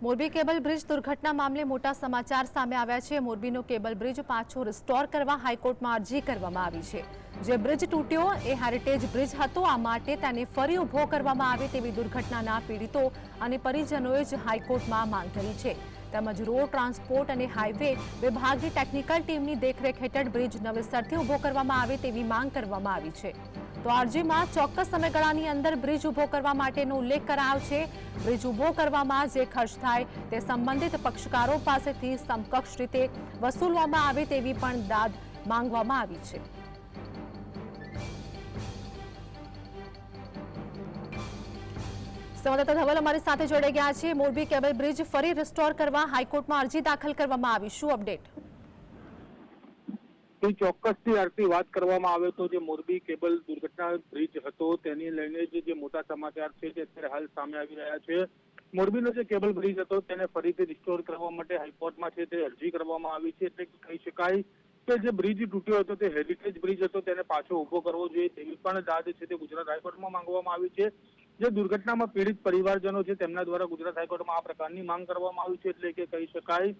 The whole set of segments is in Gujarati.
મોરબી કેબલ બ્રિજ દુર્ઘટના મામલે મોટા સમાચાર સામે આવ્યા છે. મોરબીનો કેબલ બ્રિજ પાછો રિસ્ટોર કરવા હાઈકોર્ટમાં અરજી કરવામાં આવી છે. જે બ્રિજ તૂટ્યો, એ હેરિટેજ બ્રિજ હતો. આ માટે તેને ફરી ઊભો કરવામાં આવે તેવી દુર્ઘટનાના પીડિતો અને પરિજનોએ જ હાઈકોર્ટમાં માંગ કરી છે. તેમજ રોડ ટ્રાન્સપોર્ટ અને હાઈવે વિભાગની ટેકનિકલ ટીમની દેખરેખ હેઠળ બ્રિજ નવેસરથી ઊભો કરવામાં આવે તેવી માંગ કરવામાં આવી છે. તો અરજીમાં ચોક્કસ સમયગાળાની અંદર બ્રિજ ઊભો કરવા માટેનો ઉલ્લેખ કરાયો છે. બ્રિજ ઊભો કરવામાં જે ખર્ચ થાય તે સંબંધિત પક્ષકારો પાસેથી સમકક્ષ રીતે વસૂલવામાં આવે તેવી પણ દાદ માંગવામાં આવી છે. સંવાદદાતા ધવલ અમારી સાથે જોડાઈ ગયા છે. મોરબી કેબલ બ્રિજ ફરી રિસ્ટોર કરવા હાઈકોર્ટમાં અરજી દાખલ કરવામાં આવી. શું અપડેટ કોઈ ચોક્કસથી આરતી વાત કરવામાં આવે તો જે મોરબી કેબલ દુર્ઘટના બ્રિજ હતો, તેની લઈને જ જે મોટા સમાચાર છે તે અત્યારે હાલ સામે આવી રહ્યા છે. મોરબીનો જે કેબલ બ્રિજ હતો, તેને ફરીથી રિસ્ટોર કરવા માટે હાઈકોર્ટમાં છે તે અરજી કરવામાં આવી છે. એટલે કહી શકાય કે જે બ્રિજ તૂટ્યો હતો, તે હેરિટેજ બ્રિજ હતો, તેને પાછો ઊભો કરવો જોઈએ તેવી પણ દાદ છે તે ગુજરાત હાઈકોર્ટમાં માંગવામાં આવી છે. જે દુર્ઘટનામાં પીડિત પરિવારજનો છે, તેમના દ્વારા ગુજરાત હાઈકોર્ટમાં આ પ્રકારની માંગ કરવામાં આવી છે. એટલે કે કહી શકાય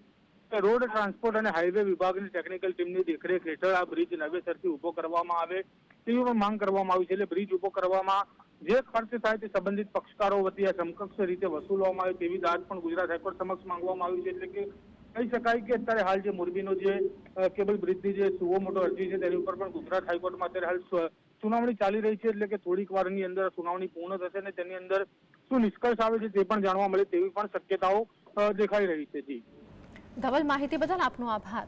રોડ ટ્રાન્સપોર્ટ અને હાઈવે વિભાગની ટેકનિકલ ટીમની દેખરેખ હેઠળ આ બ્રિજ નવેસરથી ઊભો કરવામાં આવે. તેવી પણ માંગ કરવામાં આવી છે એટલે બ્રિજ ઊભો કરવામાં જે ખર્ચ થાય તે સંબંધિત પક્ષકારો વતી આ સમકક્ષ રીતે વસૂલવામાં આવે તેવી દાદ પણ ગુજરાત હાઈકોર્ટ સમક્ષ માંગવામાં આવી છે. એટલે કે કહી શકાય કે અત્યારે હાલ જે મોરબીનો જે કેબલ બ્રિજની જે સુવો મોટો અરજી છે તેની ઉપર પણ ગુજરાત હાઈકોર્ટમાં અત્યારે હાલ સુનાવણી ચાલી રહી છે એટલે કે થોડીક વારની અંદર સુનાવણી પૂર્ણ થશે અને તેની અંદર શું નિષ્કર્ષ આવે છે તે પણ જાણવા મળે તેવી પણ શક્યતાઓ દેખાઈ રહી છે. જી. ધવલ માહિતી બદલ આપનો આભાર.